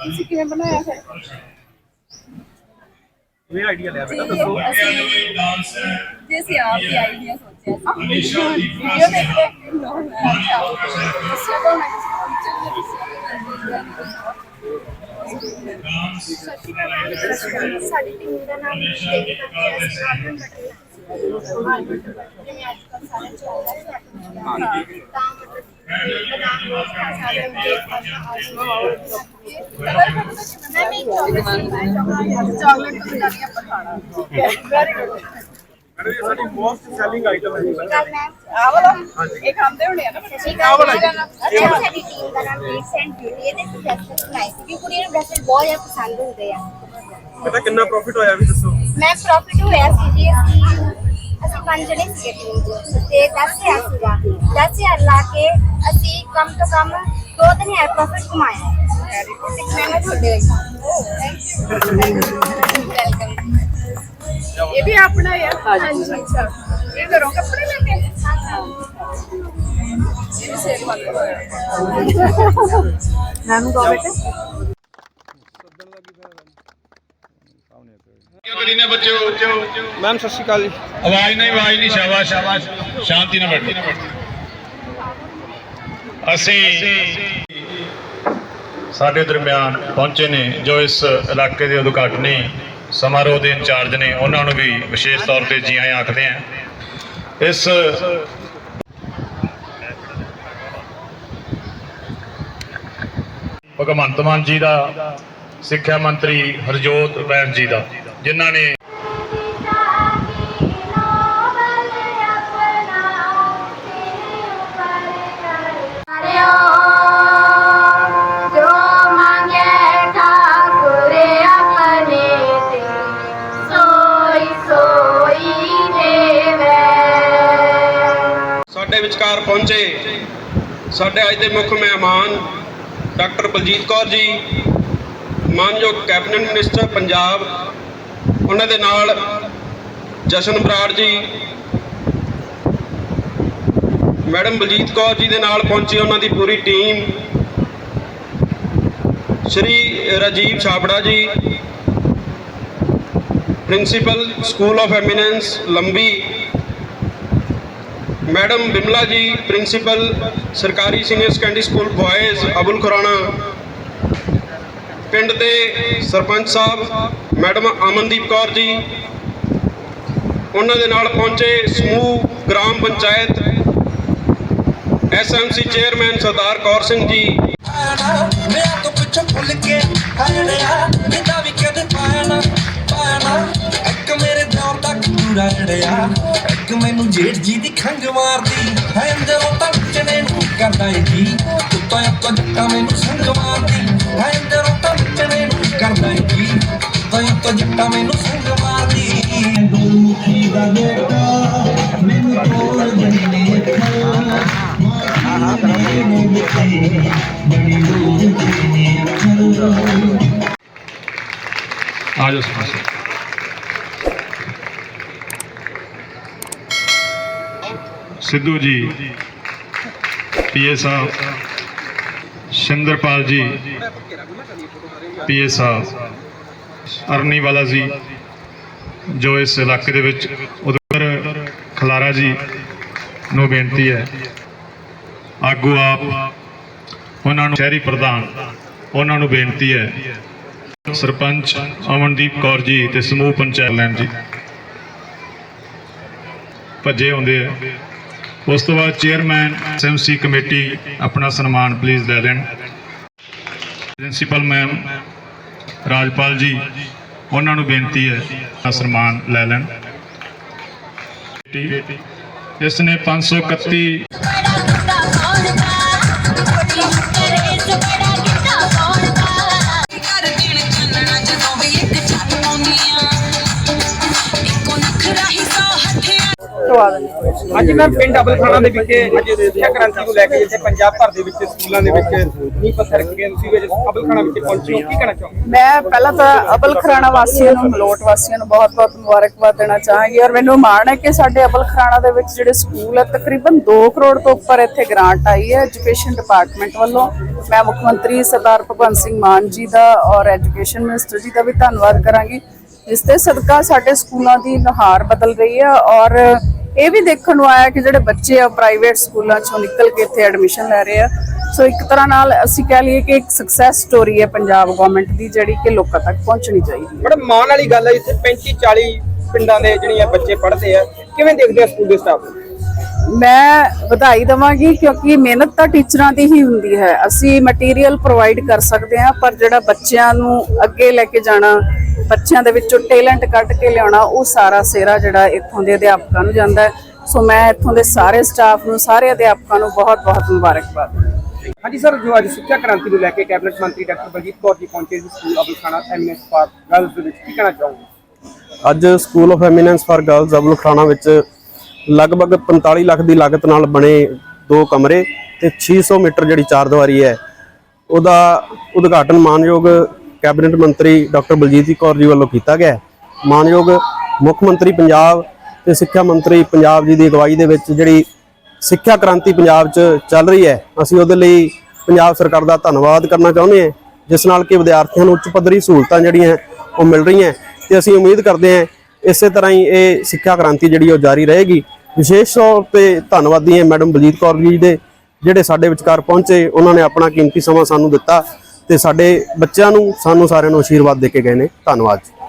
ਤੁਸੀਂ ਕਿਵੇਂ ਬਣਾਇਆ ਹੈ ਇਹ ਆਈਡੀਆ ਲਿਆ ਬੇਟਾ ਜੀ ਦੱਸੋ ਅਸੀਂ ਜੀ ਅਸੀਂ ਆਪ ਹੀ ਆਈਡੀਆ ਸੋਚਿਆ ਸੀ ਵੀਡੀਓ ਦੇਖ ਕੇ ਨੋ ਮੈਂ ਅੱਛਾ ਦੱਸਿਆ ਤਾਂ ਮੈਂ ਸਾਡੀ ਟੀਮ ਦਾ ਨਾਮ ਆਲਮੰਡ ਬਟਰ ਆਲਮੰਡ ਬਟਰ ਜਿਵੇਂ ਅੱਜ ਕੱਲ੍ਹ ਸਾਰੇ ਚੱਲਦਾ ਹੈ ਤਾਂ ਮਤਲਬ ਬਦਾਮ ਰੋਜ਼ ਖਾ ਸਕਦੇ ਮੈਂ ਨਹੀਂ ਚਾਕਲੇਟ ਚਾਕਲੇਟ ਤੋਂ ਜ਼ਿਆਦਾ ਆਪਾਂ ਖਾਣਾ ਠੀਕ ਹੈ। ਵੈਰੀ ਗੁੱਡ ਮੈਡਮ ਇਹ ਸਾਡੀ ਮੋਸਟ ਸੈਲਿੰਗ ਆਈਟਮ ਹੈ ਜੀ। ਆ ਵਾਲਾ ਇਹ ਖਾਂਦੇ ਹੋਣੇ ਆ ਨਾ ਬੱਚੇ? ਅੱਛਾ ਸਾਡੀ ਟੀਮ ਦਾ ਨਾਮ ਬ੍ਰਿਕਸ ਐਂਡ ਬਿਊਟੀ ਇਹਦੇ ਤੇ ਬ੍ਰੈਸਲੇਟ ਬਣਾਏ ਸੀ ਕਿ ਕੁੜੀਆਂ ਨੂੰ ਬ੍ਰੈਸਲੇਟ ਬਹੁਤ ਜ਼ਿਆਦਾ ਪਸੰਦ ਹੁੰਦੇ ਆ। ਬੇਟਾ ਕਿੰਨਾ ਪ੍ਰੋਫਿਟ ਹੋਇਆ ਵੀ ਦੱਸੋ? ਮੈਂ ਪ੍ਰੋਫਿਟ ਹੋਇਆ ਸੀ ਜੀ ਅਸੀਂ ਅਸੀਂ ਪੰਜ ਜਣੇ ਸੀਗੇ ਟੀਮ ਦੇ। ਤੇ 10000 ਸੀਗਾ। 10000 ਲਾ ਕੇ ਅਸੀਂ ਕਮ ਤੋਂ ਕਮ ਦੋ ਦਿਨ ਹਜ਼ਾਰ ਪ੍ਰੋਫਿਟ ਕਮਾਇਆ। ਮੈਂ ਮੈਂ ਤੁਹਾਡੇ ਵੈਲਕਮ ਇਹ ਵੀ ਆਪਣਾ ਹੀ ਆ। ਹਾਂਜੀ। ਅੱਛਾ। ਇਹ ਘਰੋਂ ਕੱਪੜੇ ਲੈ ਕੇ ਇਹ ਵੀ ਸੇਲ ਵਾਲਾ ਨਾਮ ਕੋ ਬੇਟੇ ਕਿਉਂ ਕਰੀ ਨੇ ਬੱਚਿਓ ਮੈਮ ਸਤਿ ਸ਼੍ਰੀ ਅਕਾਲ ਜੀ। ਆਵਾਜ਼ ਨਹੀਂ ਆਵਾਜ਼ ਨਹੀਂ ਸ਼ਾਬਾਸ਼ ਸ਼ਾਬਾਸ਼। ਸ਼ਾਂਤੀ ਨਾਲ ਬੈਠੋ। ਅਸੀਂ ਸਾਡੇ ਦਰਮਿਆਨ ਪਹੁੰਚੇ ਨੇ ਜੋ ਇਸ ਇਲਾਕੇ ਦੇ ਉਦਘਾਟਨੀ ਸਮਾਰੋਹ ਦੇ ਇੰਚਾਰਜ ਨੇ ਉਹਨਾਂ ਨੂੰ ਵੀ ਵਿਸ਼ੇਸ਼ ਤੌਰ ਤੇ ਜੀ ਆਇਆਂ ਆਖਦੇ ਆ ਇਸ ਭਗਵੰਤ ਮਾਨ ਜੀ ਦਾ ਸਿੱਖਿਆ ਮੰਤਰੀ ਹਰਜੋਤ ਬੈਂਸ ਜੀ ਦਾ, ਜਿਨ੍ਹਾਂ ਨੇ ਸਾਡੇ ਵਿਚਕਾਰ ਪਹੁੰਚੇ। ਸਾਡੇ ਅੱਜ ਦੇ ਮੁੱਖ ਮਹਿਮਾਨ ਡਾਕਟਰ ਬਲਜੀਤ ਕੌਰ ਜੀ, ਮਾਨਯੋਗ ਕੈਬਨਿਟ ਮਿਨਿਸਟਰ ਪੰਜਾਬ, ਉਹਨਾਂ ਦੇ ਨਾਲ ਜਸ਼ਨ ਬਰਾੜ ਜੀ, ਮੈਡਮ ਬਲਜੀਤ ਕੌਰ ਜੀ ਦੇ ਨਾਲ ਪਹੁੰਚੀ ਉਹਨਾਂ ਦੀ ਪੂਰੀ team, Shri Rajiv Chhabra ji, principal School of Eminence Lambi madam Bimla ji, principal ਸਰਕਾਰੀ senior secondary school boys Abul Khurana, ਪਿੰਡ ਦੇ ਸਰਪੰਚ ਸਾਹਿਬ, ਮੈਡਮ ਅਮਨਦੀਪ ਕੌਰ ਜੀ, ਉਹਨਾਂ ਦੇ ਨਾਲ ਪਹੁੰਚੇ ਸਮੂਹ gram panchayat SMC chairman Sardar Kaur Singh ji. ਮੈਂ ਤੋਂ ਪਿੱਛੇ ਭੁੱਲ ਕੇ ਹੜਿਆ ਨਿੰਦਾ ਜੇਠ ਜੀ ਦੀ ਖੰਗ ਮਾਰਦੀ ਹੈ ਅੰਦਰੋਂ ਤਾਂ ਚਨੇ ਨੂੰ ਕਰਦਾ ਏ ਜੀ। ਉੱਤੋਂ ਉੱਤੋਂ ਜੱਟਾ ਮੈਨੂੰ ਸੰਗ ਮਾਰਦੀ ਹੈ ਅੰਦਰੋਂ ਤਾਂ ਚਨੇ ਨੂੰ ਕਰਦਾ ਏ ਜੀ। ਉੱਤੋਂ ਉੱਤੋਂ ਜੱਟਾ ਮੈਨੂੰ ਸੰਗ ਮਾਰਦੀ। ਦੁਖੀ ਦਾ ਬੇਟਾ ਮੈਨੂੰ ਤੋੜ ਜਣੇ ਆ ਜਾਓ ਸਰਪੰਚ ਸਿੱਧੂ ਜੀ ਪੀਏ ਸਾਹਿਬ, ਸ਼ਿੰਦਰਪਾਲ ਜੀ ਪੀਏ ਸਾਹਿਬ ਅਰਨੀ ਵਾਲਾ ਜੀ, ਜੋ ਇਸ ਇਲਾਕੇ ਦੇ ਵਿੱਚ ਉਧਰ ਖਲਾਰਾ ਜੀ ਨੂੰ ਬੇਨਤੀ ਹੈ। ਆਗੂ ਆਪ, ਉਹਨਾਂ ਨੂੰ ਸ਼ਹਿਰੀ ਪ੍ਰਧਾਨ, ਉਹਨਾਂ ਨੂੰ ਬੇਨਤੀ ਹੈ। ਸਰਪੰਚ ਅਮਨਦੀਪ ਕੌਰ ਜੀ ਤੇ ਸਮੂਹ ਪੰਚਾਇਤ ਲੈਣ ਜੀ। ਭੱਜੇ ਹੁੰਦੇ ਆ। ਉਸ ਤੋਂ ਬਾਅਦ ਚੇਅਰਮੈਨ ਐਸਐਮਸੀ ਕਮੇਟੀ ਆਪਣਾ ਸਨਮਾਨ ਪਲੀਜ਼ ਲੈ ਲੈਣ। ਪ੍ਰਿੰਸੀਪਲ ਮੈਮ ਰਾਜਪਾਲ ਜੀ, ਉਹਨਾਂ ਨੂੰ ਬੇਨਤੀ ਹੈ ਆਪਣਾ ਸਨਮਾਨ ਲੈ ਲੈਣ। ਇਸ ਨੇ 531 ਅੱਜ ਮੈਂ ਪਿੰਡ ਅਬਲਖਾਣਾ ਦੇ ਵਿਖੇ ਅੱਜ ਸਿੱਖਿਆ ਕ੍ਰਾਂਤੀ ਨੂੰ ਲੈ ਕੇ ਜਿੱਥੇ ਪੰਜਾਬ ਭਰ ਦੇ ਵਿੱਚ ਸਕੂਲਾਂ ਦੇ ਵਿੱਚ ਨੀਂਹ ਪੱਥਰ ਰੱਖੇ ਤੁਸੀਂ ਵੀ ਅੱਜ ਅਬਲਖਾਣਾ ਵਿੱਚ ਪਹੁੰਚੇ ਹੋ। ਕੀ ਕਹਿਣਾ ਚਾਹੋਗੇ? ਮੈਂ ਪਹਿਲਾਂ ਤਾਂ ਅਬਲ ਖਰਾਣਾ ਵਾਸੀਆਂ ਨੂੰ, ਮਲੋਟ ਵਾਸੀਆਂ ਨੂੰ ਬਹੁਤ-ਬਹੁਤ ਮੁਬਾਰਕਬਾਦ ਦੇਣਾ ਚਾਹਾਂਗੀ ਔਰ ਮੈਨੂੰ ਮਾਣ ਹੈ ਕਿ ਸਾਡੇ ਅਬਲ ਖਰਾਣਾ ਦੇ ਵਿੱਚ ਜਿਹੜੇ ਸਕੂਲ ਹੈ, ਤਕਰੀਬਨ 2 ਕਰੋੜ ਤੋਂ ਉੱਪਰ ਇੱਥੇ ਗ੍ਰਾਂਟ ਆਈ ਹੈ ਐਜੂਕੇਸ਼ਨ ਡਿਪਾਰਟਮੈਂਟ ਵੱਲੋਂ। ਮੈਂ ਮੁੱਖ ਮੰਤਰੀ ਸਰਦਾਰ ਭਗਵੰਤ ਸਿੰਘ ਮਾਨ ਜੀ ਦਾ ਔਰ ਐਜੂਕੇਸ਼ਨ ਮਿਨਿਸਟਰ ਜੀ ਦਾ ਵੀ ਧੰਨਵਾਦ ਕਰਾਂਗੀ, ਜਿਸ ਤੇ ਸਦਕਾ ਸਾਡੇ ਸਕੂਲਾਂ ਦੀ ਨਹਾਰ ਬਦਲ ਰਹੀ ਹੈ ਔਰ ਇਹ ਵੀ ਦੇਖਣ ਨੂੰ ਆਇਆ ਕਿ ਜਿਹੜੇ ਬੱਚੇ ਆ ਪ੍ਰਾਈਵੇਟ ਸਕੂਲਾਂ ਚੋਂ ਨਿਕਲ ਕੇ ਇੱਥੇ ਐਡਮਿਸ਼ਨ ਲੈ ਰਹੇ ਆ। ਸੋ ਇੱਕ ਤਰ੍ਹਾਂ ਨਾਲ ਅਸੀਂ ਕਹਿ ਲਈਏ ਕਿ ਇੱਕ ਸਕਸੈਸ ਸਟੋਰੀ ਹੈ ਪੰਜਾਬ ਗਵਰਨਮੈਂਟ ਦੀ ਜਿਹੜੀ ਕਿ ਲੋਕਾਂ ਤੱਕ ਪਹੁੰਚਣੀ ਚਾਹੀਦੀ ਹੈ। ਬੜਾ ਮਾਣ ਵਾਲੀ ਗੱਲ ਹੈ ਇੱਥੇ 35 40 ਪਿੰਡਾਂ ਦੇ ਜਿਹੜੀਆਂ ਬੱਚੇ ਪੜ੍ਹਦੇ ਆ ਕਿਵੇਂ ਦੇਖਦੇ ਆ ਸਕੂਲ ਦੇ ਸਟਾਫ ਮੈਂ ਵਧਾਈ ਦਵਾਂਗੀ ਕਿਉਂਕਿ ਮਿਹਨਤ ਤਾਂ ਟੀਚਰਾਂ ਦੀ ਹੀ ਹੁੰਦੀ ਹੈ। ਅਸੀਂ ਮਟੀਰੀਅਲ ਪ੍ਰੋਵਾਈਡ ਕਰ ਸਕਦੇ ਹਾਂ ਪਰ ਜਿਹੜਾ ਬੱਚਿਆਂ ਨੂੰ ਅੱਗੇ ਲੈ ਕੇ ਜਾਣਾ ਬੱਚਿਆਂ ਦੇ ਵਿੱਚੋਂ ਟੈਲੈਂਟ ਕੱਢ ਕੇ ਲਿਆਉਣਾ ਉਹ ਸਾਰਾ ਸੇਰਾ ਜਿਹੜਾ ਇੱਥੋਂ ਦੇ ਅਧਿਆਪਕਾਂ ਨੂੰ ਜਾਂਦਾ ਹੈ। ਸੋ ਮੈਂ ਇੱਥੋਂ ਦੇ ਸਾਰੇ ਸਟਾਫ ਨੂੰ ਸਾਰੇ ਅਧਿਆਪਕਾਂ ਨੂੰ ਬਹੁਤ-ਬਹੁਤ ਮੁਬਾਰਕਬਾਦ। ਹਾਂਜੀ ਸਰ ਜੋ ਅੱਜ ਸਿੱਖਿਆ ਕ੍ਰਾਂਤੀ ਨੂੰ ਲੈ ਕੇ ਕੈਬਨਿਟ ਮੰਤਰੀ ਡਾਕਟਰ ਬਲਜੀਤ ਕੌਰ ਜੀ ਪਹੁੰਚੇ ਸੀ school Abalkhana MS park girls ਦੇ ਵਿੱਚ ਕੀ ਕਹਿਣਾ ਚਾਹੋਗੇ? ਅੱਜ school of eminence for girls Abalkhana ਵਿੱਚ ਲਗਭਗ 45 ਲੱਖ ਦੀ ਲਾਗਤ ਨਾਲ ਬਣੇ ਦੋ ਕਮਰੇ ਤੇ 600 ਮੀਟਰ ਜਿਹੜੀ ਚਾਰ ਦੀਵਾਰੀ ਹੈ ਉਹਦਾ ਉਦਘਾਟਨ ਮਾਨਯੋਗ ਕੈਬਨਿਟ ਮੰਤਰੀ ਡਾਕਟਰ ਬਲਜੀਤ ਕੌਰ ਜੀ ਵੱਲੋਂ ਕੀਤਾ ਗਿਆ ਮਾਨਯੋਗ ਮੁੱਖ ਮੰਤਰੀ ਪੰਜਾਬ ਤੇ ਸਿੱਖਿਆ ਮੰਤਰੀ ਪੰਜਾਬ ਜੀ ਦੀ ਅਗਵਾਈ ਦੇ ਵਿੱਚ ਜਿਹੜੀ ਸਿੱਖਿਆ ਕ੍ਰਾਂਤੀ ਪੰਜਾਬ 'ਚ ਚੱਲ ਰਹੀ ਹੈ, ਅਸੀਂ ਉਹਦੇ ਲਈ ਪੰਜਾਬ ਸਰਕਾਰ ਦਾ ਧੰਨਵਾਦ ਕਰਨਾ ਚਾਹੁੰਦੇ ਹਾਂ, ਜਿਸ ਨਾਲ ਕਿ ਵਿਦਿਆਰਥੀਆਂ ਨੂੰ ਉੱਚ ਪੱਧਰੀ ਸਹੂਲਤਾਂ ਜਿਹੜੀਆਂ ਉਹ ਮਿਲ ਰਹੀਆਂ ਤੇ ਅਸੀਂ ਉਮੀਦ ਕਰਦੇ ਹਾਂ ਇਸੇ ਤਰ੍ਹਾਂ ਹੀ ਇਹ ਸਿੱਖਿਆ ਕ੍ਰਾਂਤੀ ਜਿਹੜੀ ਉਹ ਜਾਰੀ ਰਹੇਗੀ। ਵਿਸ਼ੇਸ਼ ਤੌਰ ਤੇ ਧੰਨਵਾਦੀ ਹਾਂ ਮੈਡਮ ਬਲਜੀਤ ਕੌਰ ਜੀ ਦੇ, ਜਿਹੜੇ ਸਾਡੇ ਵਿਚਕਾਰ ਪਹੁੰਚੇ, ਉਹਨਾਂ ਨੇ ਆਪਣਾ ਕੀਮਤੀ ਸਮਾਂ ਸਾਨੂੰ ਦਿੱਤਾ। ਤੇ ਸਾਡੇ ਬੱਚਿਆਂ ਨੂੰ ਸਾਨੂੰ ਸਾਰਿਆਂ ਨੂੰ ਆਸ਼ੀਰਵਾਦ ਦੇ ਕੇ ਗਏ ਨੇ। ਧੰਨਵਾਦ ਜੀ।